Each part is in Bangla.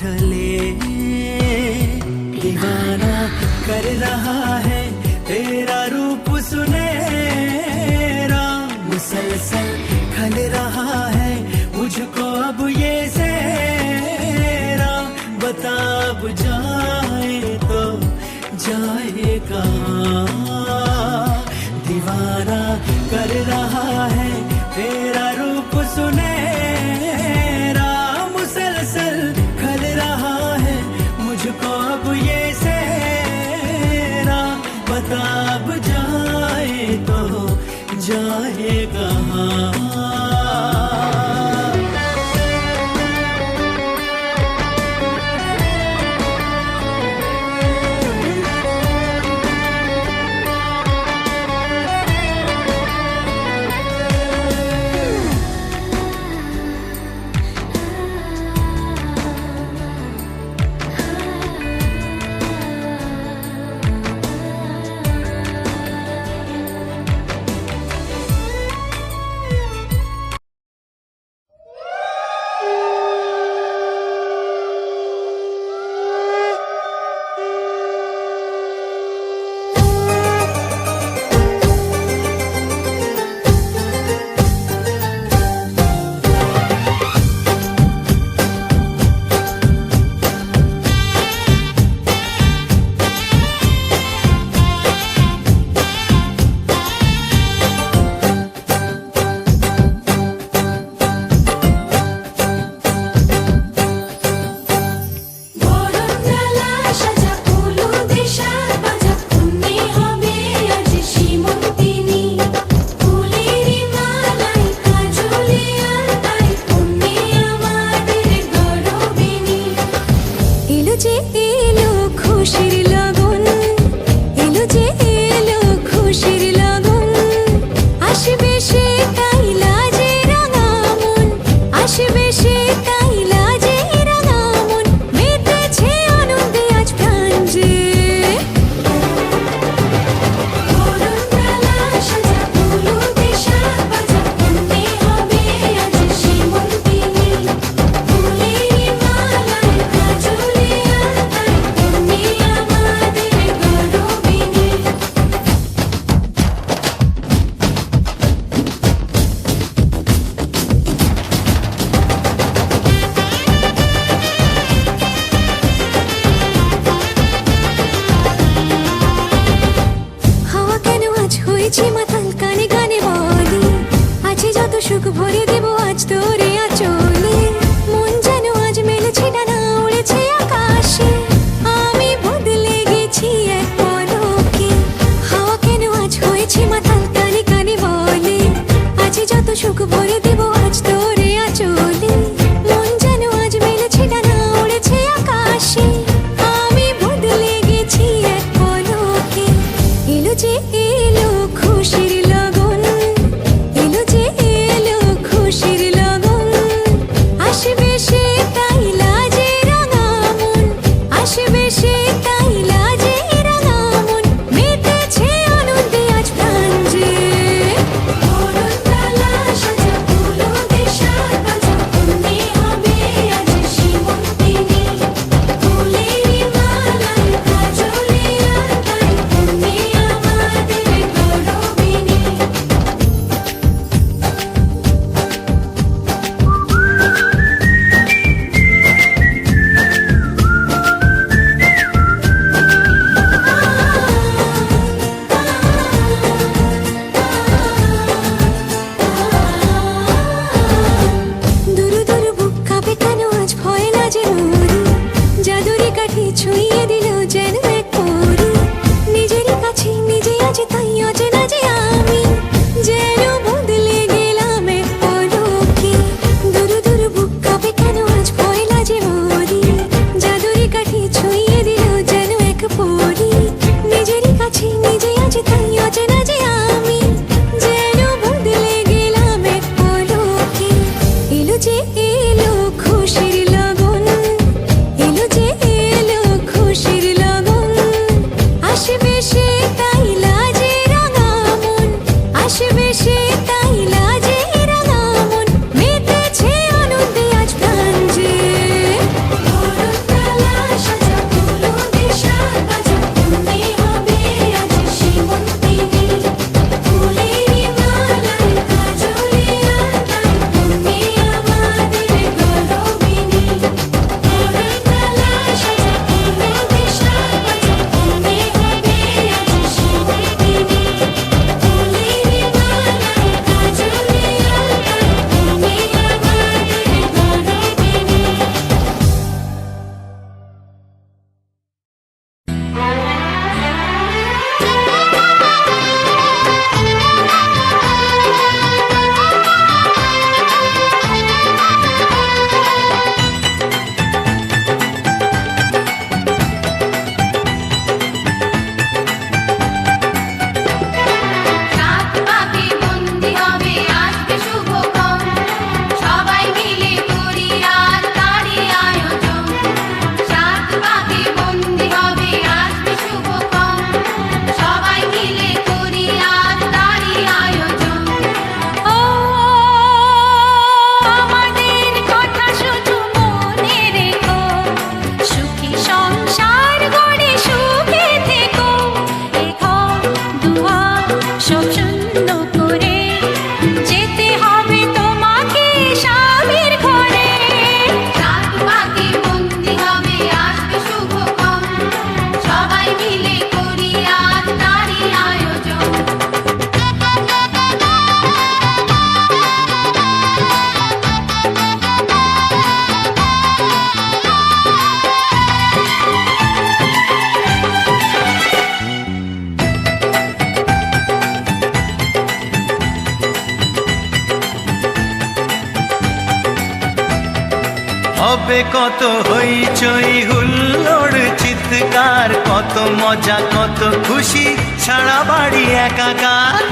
ढले दीवाना कर रहा है तेरा रूप सुने राम मुसलसल खल रहा আসবে সে কত হইচই হুল্লোড় চিৎকার কত মজা কত খুশি ছাড়া বাড়ি একাকার।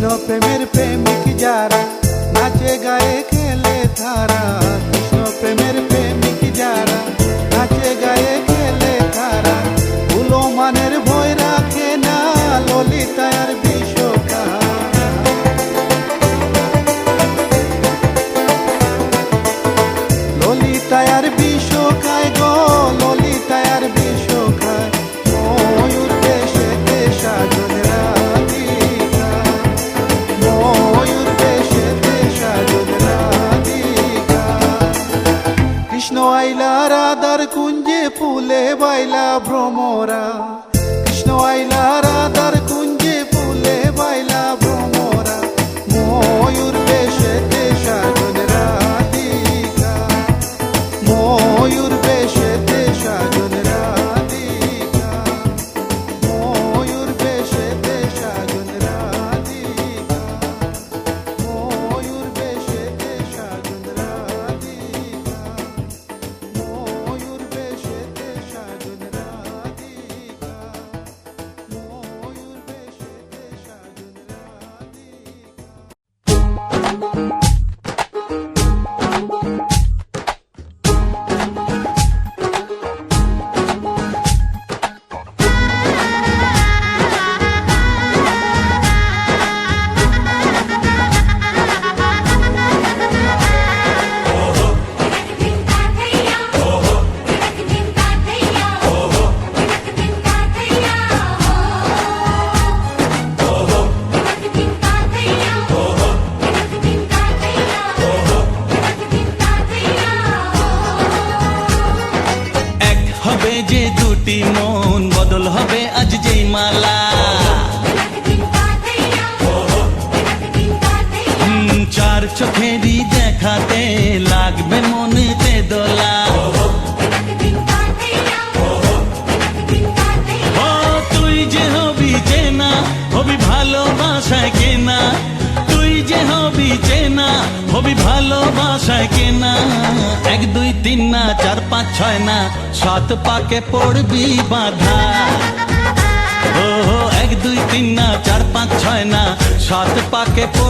কৃষ্ণ প্রেমের প্রেমিক যারা নাচে গায়ে খেলে তারা কৃষ্ণ প্রেমের প্রেমিক যারা নাচে গায়ে খেলে তারা ফুলো মানের ভয় রাখে না ললিতার বাইলা ভ্রমরা। আমাকে পড়বি বাধা। ও এক, দুই, তিন না, চার, পাঁচ, ছয় না, সাত পাকে পড়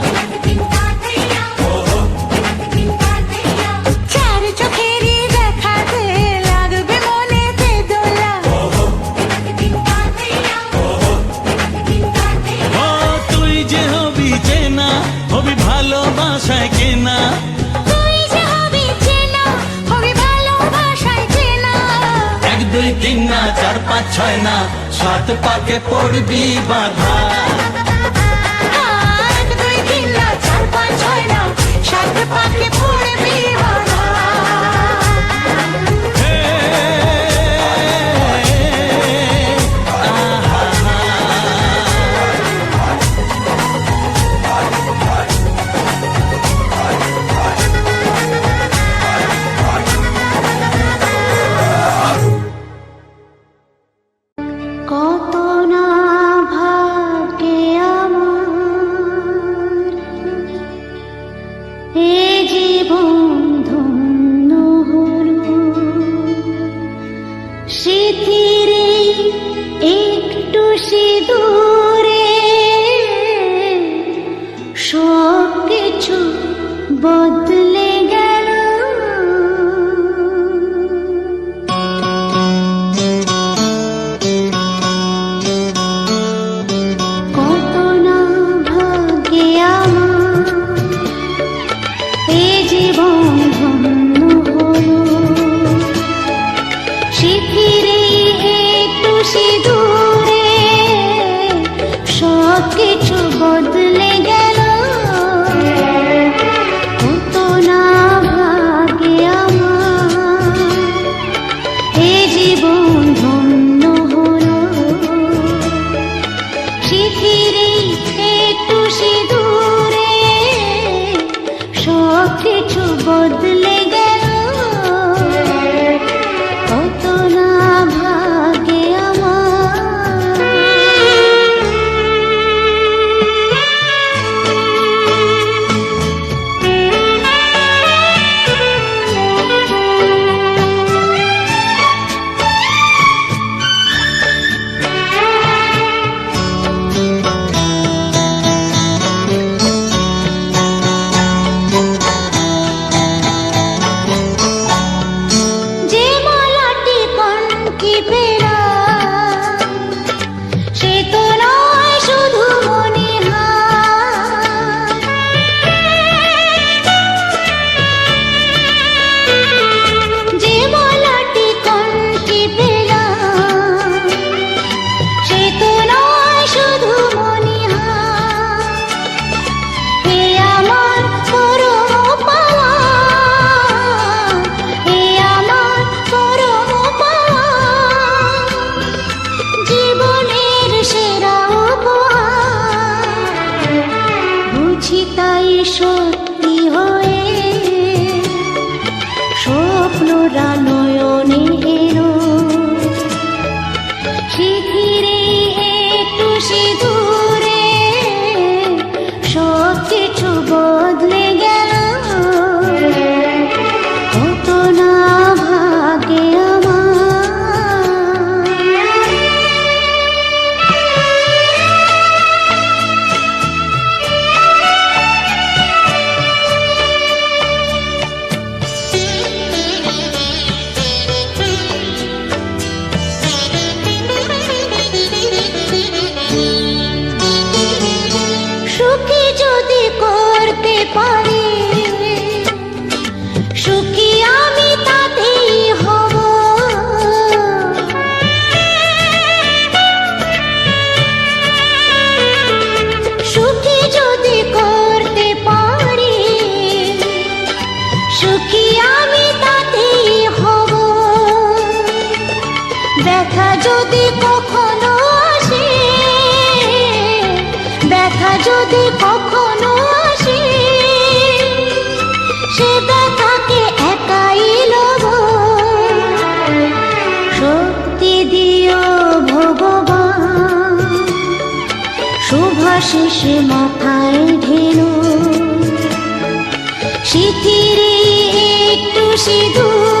ভাষায় কেনা। এক, দুই, তিন না, চার, পাঁচ, ছয় না, সাত পাকে পড়বি বাধা। চার, পাঁচ, ছয় না, সাত পাকে देवा पा শিথিরে একটু সিঁদুরে।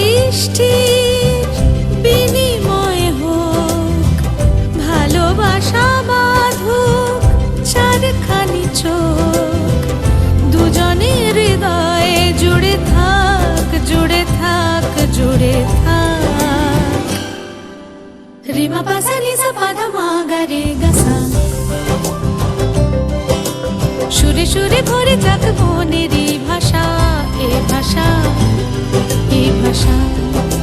দৃষ্টির বিনিময় হোক। ভালোবাসা বাঁধুক চারখানি চোখ। দুজনের হৃদয়ে জুড়ে থাক জুড়ে থাক জুড়ে থাক। রিমা পাসা নিসা পাধা মাগা রে গাসা। সুরে সুরে ভরে যাক মনেরই ভাষা, এ ভাষা। এ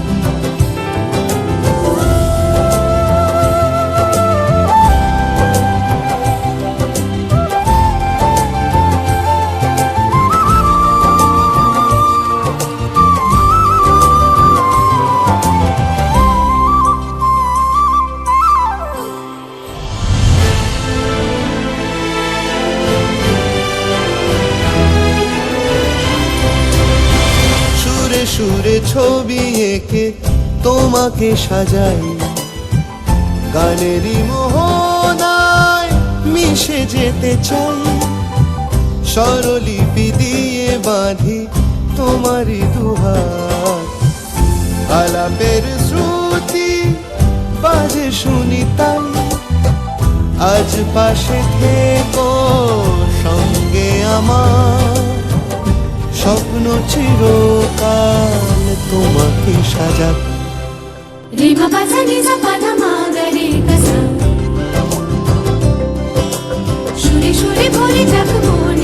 এঁকে তোমাকে সাজাই। গানেরই মোহনায় মিশে যেতে চাই। স্বরলিপি দিয়ে বাঁধি তোমারই দুহাত। আলাপের শ্রুতি বাজে শুনি তাই। আজ পাশে থেকো সঙ্গে আমার। স্বপ্ন চিরকাল। তোমাকে সাজা। রিমা পাসা নিসা পাধা মাগা রে গাসা সুরে সুরে ভরে যাক মন